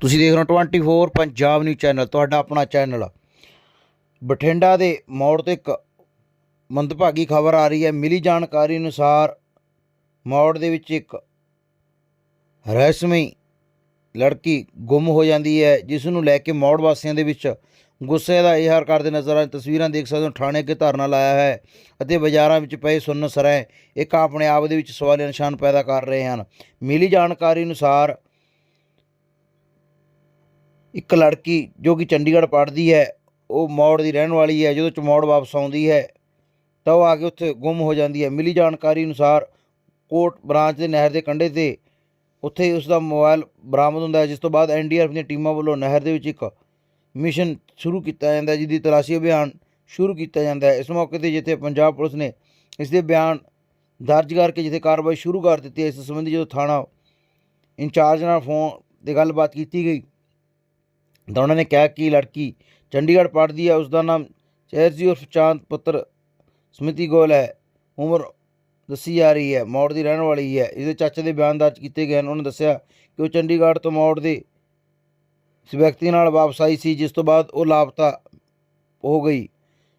ਤੁਸੀਂ ਦੇਖ ਰਹੇ ਹੋ 24 ਪੰਜਾਬ ਨਿਊਜ਼ ਚੈਨਲ ਤੁਹਾਡਾ ਆਪਣਾ ਚੈਨਲ ਬਠਿੰਡਾ ਦੇ ਮੌੜ ਤੇ ਇੱਕ ਮੰਦਭਾਗੀ ਖਬਰ ਆ ਰਹੀ ਹੈ। ਮਿਲੀ ਜਾਣਕਾਰੀ ਅਨੁਸਾਰ ਮੌੜ ਦੇ ਵਿੱਚ ਇੱਕ ਰਹੱਸਮਈ ਲੜਕੀ ਗੁੰਮ ਹੋ ਜਾਂਦੀ ਹੈ, ਜਿਸ ਨੂੰ ਲੈ ਕੇ ਮੌੜ ਵਾਸੀਆਂ ਦੇ ਵਿੱਚ ਗੁੱਸੇ ਦਾ ਇਜ਼ਹਾਰ ਕਰਦੇ ਨਜ਼ਰ ਆ ਤਸਵੀਰਾਂ ਦੇਖ ਸਕਦੇ ਹੋ, ਥਾਣੇ ਅੱਗੇ ਧਰਨਾ ਲਾਇਆ ਹੈ ਅਤੇ ਬਾਜ਼ਾਰਾਂ ਵਿੱਚ ਪਏ ਸੁੰਨ ਸਰਾਂ ਇੱਕ ਆਪਣੇ ਆਪ ਦੇ ਵਿੱਚ ਸਵਾਲੀਆ ਨਿਸ਼ਾਨ ਪੈਦਾ ਕਰ ਰਹੇ ਹਨ। ਮਿਲੀ ਜਾਣਕਾਰੀ ਅਨੁਸਾਰ ਇੱਕ ਲੜਕੀ ਜੋ ਕਿ ਚੰਡੀਗੜ੍ਹ ਪੜ੍ਹਦੀ ਹੈ, ਉਹ ਮੌੜ ਦੀ ਰਹਿਣ ਵਾਲੀ ਹੈ, ਜਦੋਂ ਚਮੌੜ ਵਾਪਸ ਆਉਂਦੀ ਹੈ, ਤਾਂ ਉਹ ਆ ਕੇ ਉੱਥੇ ਗੁੰਮ ਹੋ ਜਾਂਦੀ ਹੈ। ਮਿਲੀ ਜਾਣਕਾਰੀ ਅਨੁਸਾਰ ਕੋਟ ਬ੍ਰਾਂਚ ਦੇ ਨਹਿਰ ਦੇ ਕੰਢੇ ਤੇ ਉੱਥੇ ਉਸ ਦਾ ਮੋਬਾਈਲ ਬਰਾਮਦ ਹੁੰਦਾ ਹੈ, ਜਿਸ ਤੋਂ ਬਾਅਦ ਐਨਡੀਆਰਐਫ ਦੀਆਂ ਟੀਮਾਂ ਵੱਲੋਂ ਨਹਿਰ ਦੇ ਵਿੱਚ ਇੱਕ ਮਿਸ਼ਨ ਸ਼ੁਰੂ ਕੀਤਾ ਜਾਂਦਾ ਹੈ, ਜਿਹਦੀ ਤਲਾਸ਼ੀ ਅਭਿਆਨ ਸ਼ੁਰੂ ਕੀਤਾ ਜਾਂਦਾ ਹੈ। ਇਸ ਮੌਕੇ ਤੇ ਜਿੱਥੇ ਪੰਜਾਬ ਪੁਲਿਸ ਨੇ ਇਸ ਦੇ ਬਿਆਨ ਦਰਜ ਕਰਕੇ ਜਿੱਥੇ ਕਾਰਵਾਈ ਸ਼ੁਰੂ ਕਰ ਦਿੱਤੀ ਹੈ, ਇਸ ਸੰਬੰਧੀ ਜਦੋਂ ਥਾਣਾ ਇੰਚਾਰਜ ਨਾਲ ਫੋਨ ਤੇ ਗੱਲਬਾਤ ਕੀਤੀ ਗਈ ਤਾਂ ਉਹਨਾਂ ਨੇ ਕਿਹਾ ਕਿ ਲੜਕੀ ਚੰਡੀਗੜ੍ਹ ਪੜ੍ਹਦੀ ਹੈ ਉਸ ਦਾ ਨਾਮ ਚੈਰਜੀ ਉਰਫ ਚਾਂਦ ਪੁੱਤਰ ਸਮਿਤੀ ਗੋਲ ਹੈ। ਉਮਰ ਦੱਸੀ ਜਾ ਰਹੀ ਹੈ, ਮੌੜ ਦੀ ਰਹਿਣ ਵਾਲੀ ਹੈ। ਇਹਦੇ ਚਾਚੇ ਦੇ ਬਿਆਨ ਦਰਜ ਕੀਤੇ ਗਏ ਹਨ। ਉਹਨਾਂ ਨੇ ਦੱਸਿਆ ਕਿ ਉਹ ਚੰਡੀਗੜ੍ਹ ਤੋਂ ਮੌੜ ਦੇ ਇਸ ਵਿਅਕਤੀ ਨਾਲ ਵਾਪਸ ਆਈ ਸੀ, ਜਿਸ ਤੋਂ ਬਾਅਦ ਉਹ ਲਾਪਤਾ ਹੋ ਗਈ।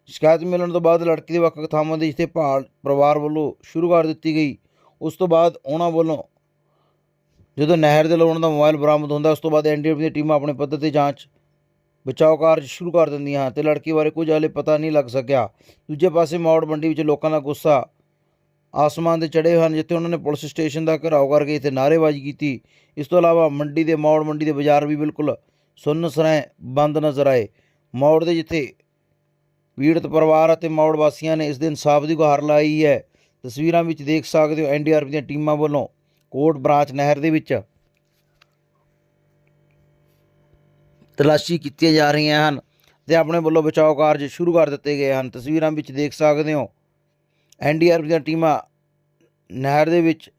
ਸ਼ਿਕਾਇਤ ਮਿਲਣ ਤੋਂ ਬਾਅਦ ਲੜਕੀ ਦੇ ਵੱਖ ਵੱਖ ਥਾਵਾਂ ਦੇ ਜਿੱਥੇ ਭਾਲ ਪਰਿਵਾਰ ਵੱਲੋਂ ਸ਼ੁਰੂ ਕਰ ਦਿੱਤੀ ਗਈ, ਉਸ ਤੋਂ ਬਾਅਦ ਉਹਨਾਂ ਵੱਲੋਂ ਜਦੋਂ ਨਹਿਰ ਦੇ ਲਾਉਣ ਦਾ ਮੋਬਾਈਲ ਬਰਾਮਦ ਹੁੰਦਾ, ਉਸ ਤੋਂ ਬਾਅਦ ਐਨਡੀਆਰਐਫ ਦੀਆਂ ਟੀਮਾਂ ਆਪਣੇ ਪੱਧਰ ਤੇ ਜਾਂਚ ਬਚਾਓ ਕਾਰਜ ਸ਼ੁਰੂ ਕਰ ਦਿੰਦੀਆਂ ਹਨ ਤੇ ਲੜਕੀ ਬਾਰੇ ਕੁਝ ਹਾਲੇ ਪਤਾ ਨਹੀਂ ਲੱਗ ਸਕਿਆ। ਦੂਜੇ ਪਾਸੇ ਮੌੜ ਮੰਡੀ ਵਿੱਚ ਲੋਕਾਂ ਦਾ ਗੁੱਸਾ ਆਸਮਾਨ ਦੇ ਚੜੇ ਹਨ, ਜਿੱਥੇ ਉਹਨਾਂ ਨੇ ਪੁਲਿਸ ਸਟੇਸ਼ਨ ਦਾ ਘਿਰਾਓ ਕਰਕੇ ਇੱਥੇ ਨਾਅਰੇਬਾਜ਼ੀ ਕੀਤੀ। ਇਸ ਤੋਂ ਇਲਾਵਾ ਮੰਡੀ ਦੇ ਮੌੜ ਮੰਡੀ ਦੇ ਬਾਜ਼ਾਰ ਵੀ ਬਿਲਕੁਲ ਸੁੰਨ ਸਰਾਂ ਬੰਦ ਨਜ਼ਰ ਆਏ। ਮੌੜ ਦੇ ਜਿੱਥੇ ਪੀੜਤ ਪਰਿਵਾਰ ਅਤੇ ਮੌੜ ਵਾਸੀਆਂ ਨੇ ਇਸ ਦੇ ਇਨਸਾਫ ਦੀ ਗੁਹਾਰ ਲਾਈ ਹੈ, ਤਸਵੀਰਾਂ ਵਿੱਚ ਦੇਖ ਸਕਦੇ ਹੋ ਐਨਡੀਆਰਐਫ ਦੀਆਂ ਟੀਮਾਂ ਵੱਲੋਂ ਕੋਟ ਬ੍ਰਾਂਚ ਨਹਿਰ ਦੇ ਵਿੱਚ ਤਲਾਸ਼ੀ ਕੀਤੀਆਂ ਜਾ ਰਹੀਆਂ ਹਨ ਤੇ ਆਪਣੇ ਵੱਲੋਂ ਬਚਾਓ ਕਾਰਜ ਸ਼ੁਰੂ ਕਰ ਦਿੱਤੇ ਗਏ ਹਨ। ਤਸਵੀਰਾਂ ਵਿੱਚ ਦੇਖ ਸਕਦੇ ਹੋ ਐਨਡੀਆਰਐਫ ਦੀਆਂ ਟੀਮਾਂ ਨਹਿਰ ਦੇ ਵਿੱਚ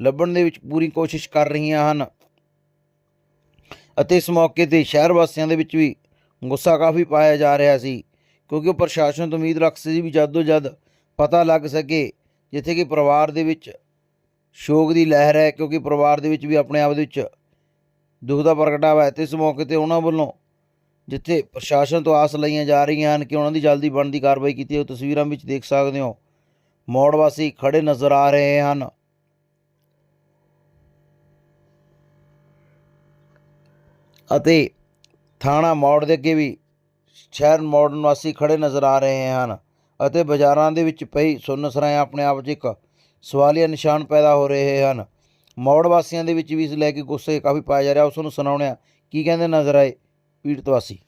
ਲੱਭਣ ਦੇ ਵਿੱਚ ਪੂਰੀ ਕੋਸ਼ਿਸ਼ ਕਰ ਰਹੀਆਂ ਹਨ ਅਤੇ ਇਸ ਮੌਕੇ ਤੇ ਸ਼ਹਿਰ ਵਾਸੀਆਂ ਦੇ ਵਿੱਚ ਵੀ ਗੁੱਸਾ ਕਾਫੀ ਪਾਇਆ ਜਾ ਰਿਹਾ ਸੀ, ਕਿਉਂਕਿ ਉਹ ਪ੍ਰਸ਼ਾਸਨ ਤੋਂ ਉਮੀਦ ਰੱਖ ਸੀ ਵੀ ਜੱਦੋ ਜਦ ਪਤਾ ਲੱਗ ਸਕੇ ਜਿੱਥੇ ਕਿ ਪਰਿਵਾਰ ਦੇ ਵਿੱਚ ਸ਼ੋਕ ਦੀ ਲਹਿਰ ਹੈ ਕਿਉਂਕਿ ਪਰਿਵਾਰ ਦੇ ਵਿੱਚ ਵੀ ਆਪਣੇ ਆਪ ਦੇ ਵਿੱਚ ਦੁੱਖ ਦਾ ਪ੍ਰਗਟਾਵਾ ਹੈ ਤੇ ਇਸ ਮੌਕੇ ਤੇ ਉਹਨਾਂ ਵੱਲੋਂ ਜਿੱਥੇ ਪ੍ਰਸ਼ਾਸਨ ਤੋਂ ਆਸ ਲਈਆਂ ਜਾ ਰਹੀਆਂ ਹਨ ਕਿ ਉਹਨਾਂ ਦੀ ਜਲਦੀ ਬਣਦੀ ਕਾਰਵਾਈ ਕੀਤੀ ਉਹ ਤਸਵੀਰਾਂ ਵਿੱਚ ਦੇਖ ਸਕਦੇ ਹੋ। ਮੌੜ ਵਾਸੀ ਖੜੇ ਨਜ਼ਰ ਆ ਰਹੇ ਹਨ। ਅਤੇ ਥਾਣਾ ਮੌੜ ਦੇ ਅੱਗੇ ਵੀ ਸ਼ਹਿਰ ਮੌੜ ਨਿਵਾਸੀ ਖੜੇ ਨਜ਼ਰ ਆ ਰਹੇ ਹਨ ਅਤੇ ਬਾਜ਼ਾਰਾਂ ਦੇ ਵਿੱਚ ਪਈ ਸੁੰਨ ਆਪਣੇ ਆਪ 'ਚ ਇੱਕ ਸਵਾਲੀਆ ਨਿਸ਼ਾਨ ਪੈਦਾ ਹੋ ਰਹੇ ਹਨ। ਮੌੜ ਵਾਸੀਆਂ ਦੇ ਵਿੱਚ ਵੀ ਇਸ ਲੈ ਕੇ ਗੁੱਸੇ ਕਾਫੀ ਪਾਇਆ ਜਾ ਰਿਹਾ। ਉਸ ਨੂੰ ਸੁਣਾਉਣੇ ਆ ਕੀ ਕਹਿੰਦੇ ਨਜ਼ਰ ਆਏ ਪੀੜਤ ਵਾਸੀ?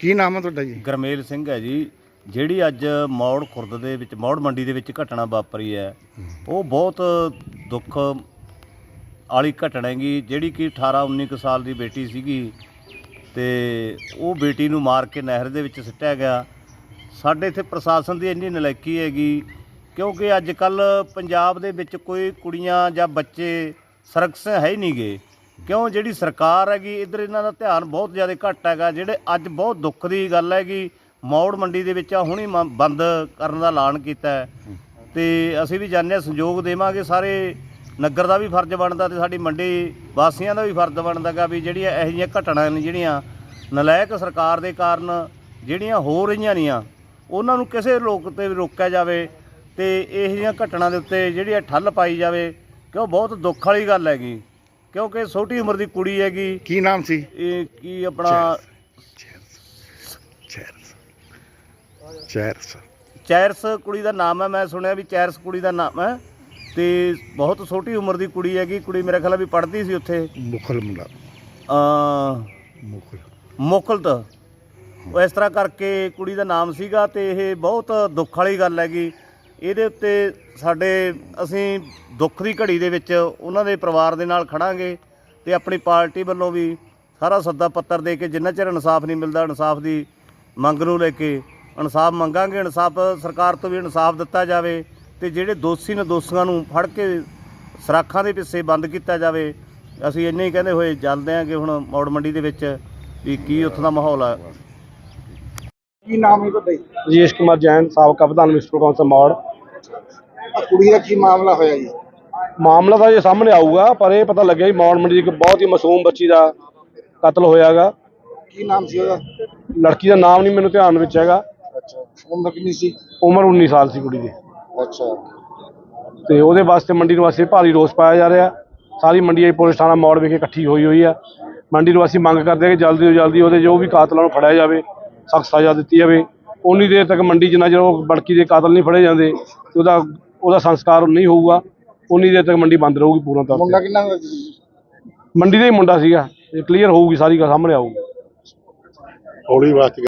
ਕੀ ਨਾਮ ਹੈ ਤੁਹਾਡਾ ਜੀ? ਗਰਮੇਲ ਸਿੰਘ ਹੈ ਜੀ। ਜਿਹੜੀ ਅੱਜ ਮੌੜ ਖੁਰਦ ਦੇ ਵਿੱਚ ਮੌੜ ਮੰਡੀ ਦੇ ਵਿੱਚ ਘਟਨਾ ਵਾਪਰੀ ਹੈ ਉਹ ਬਹੁਤ ਦੁੱਖ ਵਾਲੀ ਘਟਨਾ ਹੈਗੀ। ਜਿਹੜੀ ਕਿ 18 19 ਕੁ ਸਾਲ ਦੀ ਬੇਟੀ ਸੀਗੀ ਤੇ ਉਹ ਬੇਟੀ ਨੂੰ ਮਾਰ ਕੇ ਨਹਿਰ ਦੇ ਵਿੱਚ ਸਿੱਟਿਆ ਗਿਆ। ਸਾਡੇ ਇੱਥੇ ਪ੍ਰਸ਼ਾਸਨ ਦੀ ਇੰਨੀ ਨਲਾਇਕੀ ਹੈਗੀ ਕਿਉਂਕਿ ਅੱਜ ਕੱਲ ਪੰਜਾਬ ਦੇ ਵਿੱਚ ਕੋਈ ਕੁੜੀਆਂ ਜਾਂ ਬੱਚੇ ਸਰਕਸ ਹੈ ਹੀ ਨਹੀਂਗੇ। ਕਿਉਂ? ਜਿਹੜੀ ਸਰਕਾਰ ਹੈਗੀ, ਇਧਰ ਇਹਨਾਂ ਦਾ ਧਿਆਨ ਬਹੁਤ ਜ਼ਿਆਦਾ ਘੱਟ ਹੈਗਾ, ਜਿਹੜੇ ਅੱਜ ਬਹੁਤ ਦੁੱਖ ਦੀ ਗੱਲ ਹੈਗੀ, ਮੌੜ ਮੰਡੀ ਦੇ ਵਿੱਚ ਆ, ਹੁਣੀ ਬੰਦ ਕਰਨ ਦਾ ਐਲਾਨ ਕੀਤਾ ਹੈ। ਤੇ ਅਸੀਂ ਵੀ ਜਾਣਦੇ ਹਾਂ, ਸੰਯੋਗ ਦੇਵਾਂਗੇ ਸਾਰੇ। ਨਗਰ ਦਾ ਵੀ ਫਰਜ਼ ਬਣਦਾ ਤੇ ਸਾਡੀ ਮੰਡੀ ਵਾਸੀਆਂ ਦਾ ਵੀ ਫਰਜ਼ ਬਣਦਾਗਾ ਵੀ ਜਿਹੜੀਆਂ ਇਹੋ ਜਿਹੀਆਂ ਘਟਨਾ ਨੇ ਜਿਹੜੀਆਂ ਨਲਾਇਕ ਸਰਕਾਰ ਦੇ ਕਾਰਨ ਜਿਹੜੀਆਂ ਹੋ ਰਹੀਆਂ ਨੀਆਂ ਉਹਨਾਂ ਨੂੰ ਕਿਸੇ ਲੋਕ ਤੇ ਵੀ ਰੋਕਿਆ ਜਾਵੇ। ਤੇ ਇਹੋ ਜਿਹੀਆਂ ਘਟਨਾ ਦੇ ਉੱਤੇ ਜਿਹੜੀ ਇਹ ਠੱਲ ਪਾਈ ਜਾਵੇ ਕਿਉਂ ਬਹੁਤ ਦੁੱਖ ਵਾਲੀ ਗੱਲ ਹੈਗੀ। ਕਿਉਂਕਿ ਛੋਟੀ ਉਮਰ ਦੀ ਕੁੜੀ ਹੈਗੀ। ਕੀ ਨਾਮ ਸੀ? ਇਹ ਕੀ ਆਪਣਾ ਚੈਰਸ ਚੈਰਸ ਚੈਰਸ। ਕੁੜੀ ਦਾ ਨਾਮ ਹੈ ਮੈਂ ਸੁਣਿਆ ਵੀ ਚੈਰਸ ਕੁੜੀ ਦਾ ਨਾਮ ਹੈ। ਤੇ ਬਹੁਤ ਛੋਟੀ ਉਮਰ ਦੀ ਕੁੜੀ ਹੈਗੀ ਕੁੜੀ ਮੇਰੇ ਖਿਆਲ ਵੀ ਪੜ੍ਹਦੀ ਸੀ ਉੱਥੇ। ਮੁਖਲ ਮੁੰਡਾ। ਅ ਮੁਖਲ। ਮੁਕਲਤ ਉਹ ਇਸ ਤਰ੍ਹਾਂ ਕਰਕੇ ਕੁੜੀ ਦਾ ਨਾਮ ਸੀਗਾ ਤੇ ਇਹ ਬਹੁਤ ਦੁੱਖ ਵਾਲੀ ਗੱਲ ਹੈਗੀ। ਇਹਦੇ ਉੱਤੇ ਸਾਡੇ ਅਸੀਂ ਦੁੱਖ ਦੀ ਘੜੀ ਦੇ ਵਿੱਚ ਉਹਨਾਂ ਦੇ ਪਰਿਵਾਰ ਦੇ ਨਾਲ ਖੜਾਂਗੇ ਤੇ ਆਪਣੀ ਪਾਰਟੀ ਵੱਲੋਂ ਵੀ ਸਾਰਾ ਸੱਦਾ ਪੱਤਰ ਦੇ ਕੇ ਜਿੰਨਾ ਚਿਰ ਇਨਸਾਫ ਨਹੀਂ ਮਿਲਦਾ ਇਨਸਾਫ ਦੀ ਮੰਗ ਨੂੰ ਲੈ ਕੇ ਇਨਸਾਫ ਮੰਗਾਂਗੇ ਇਨਸਾਫ ਸਰਕਾਰ ਤੋਂ ਵੀ ਇਨਸਾਫ ਦਿੱਤਾ ਜਾਵੇ ਤੇ ਜਿਹੜੇ ਦੋਸ਼ੀ ਨੇ ਦੋਸ਼ੀਆਂ ਨੂੰ ਫੜ ਕੇ ਸਰਾਖਾਂ ਦੇ ਪਿੱਛੇ ਬੰਦ ਕੀਤਾ ਜਾਵੇ ਅਸੀਂ ਇੰਨੇ ਹੀ ਕਹਿੰਦੇ ਹੋਏ ਚੱਲਦੇ ਹਾਂ ਕਿ ਹੁਣ ਮੌੜ ਮੰਡੀ ਦੇ ਵਿੱਚ ਵੀ ਕੀ ਉੱਥੋਂ ਦਾ ਮਾਹੌਲ ਆ ਕੀ ਨਾਮ ਹੈ ਤੁਹਾਡਾ ਜੀ? ਰਜੇਸ਼ ਕੁਮਾਰ ਜੈਨ ਸਾਬਕਾ ਪ੍ਰਧਾਨ ਮਿਸਟਰ ਕੌਂਸਲ ਮੌੜ ਕੁੜੀ ਦਾ ਕੀ ਮਾਮਲਾ ਹੋਇਆ ਜੀ? ਮਾਮਲਾ ਤਾਂ ਇਹ ਸਾਹਮਣੇ ਆਊਗਾ ਪਰ ਇਹ ਪਤਾ ਲੱਗਿਆ ਜੀ ਮੌੜ ਮੰਡੀ ਇੱਕ ਬਹੁਤ ਹੀ ਮਾਸੂਮ ਬੱਚੀ ਦਾ ਕਤਲ ਹੋਇਆਗਾ। ਕੀ ਨਾਮ ਸੀ ਉਹਦਾ? ਲੜਕੀ ਦਾ ਨਾਮ ਨਹੀਂ ਮੈਨੂੰ ਧਿਆਨ ਵਿੱਚ ਹੈਗਾ। ਅੱਛਾ ਉਮਰ ਕਿੰਨੀ ਸੀ? ਉਮਰ 19 ਸਾਲ ਸੀ ਕੁੜੀ ਦੀ। ਅੱਛਾ। ਤੇ ਉਹਦੇ ਵਾਸਤੇ ਮੰਡੀ ਨਿਵਾਸੀ ਭਾਰੀ ਰੋਸ ਪਾਇਆ ਜਾ ਰਿਹਾ। ਸਾਰੀ ਮੰਡੀ ਆਈ ਪੁਲਿਸ ਥਾਣਾ ਮੌੜ ਵਿਖੇ ਇਕੱਠੀ ਹੋਈ ਹੋਈ ਆ। ਮੰਡੀ ਨਿਵਾਸੀ ਮੰਗ ਕਰਦੇ ਆ ਕਿ ਜਲਦੀ ਤੋਂ ਜਲਦੀ ਉਹਦੇ ਜੋ ਵੀ ਕਾਤਲਾਂ ਨੂੰ ਫੜਿਆ ਜਾਵੇ ਸਖਤ ਸਜ਼ਾ ਦਿੱਤੀ ਜਾਵੇ। ਉਨੀ ਦੇਰ ਤੱਕ ਮੰਡੀ ਜਿੰਨਾ ਚਿਰ ਉਹ ਬੜਕੀ ਦੇ ਕਾਤਲ ਨਹੀਂ ਫੜੇ ਜਾਂਦੇ ਤੇ ਉਹਦਾ ਉਹਦਾ ਸੰਸਕਾਰ ਨਹੀਂ ਹੋਊਗਾ ਉਨੀ ਦੇਰ ਤੱਕ ਮੰਡੀ ਬੰਦ ਰਹੂਗੀ ਪੂਰਨ ਤੌਰ ਮੁੰਡਾ ਤੇ ਕਿੰਨਾ ਮੰਡੀ ਦਾ ਹੀ ਮੁੰਡਾ ਸੀਗਾ ਇਹ ਕਲੀਅਰ ਹੋਊਗੀ ਸਾਰੀ ਗੱਲ ਸਾਹਮਣੇ ਆਊਗੀ। ਹੌਲੀ ਵਾਸਤੇ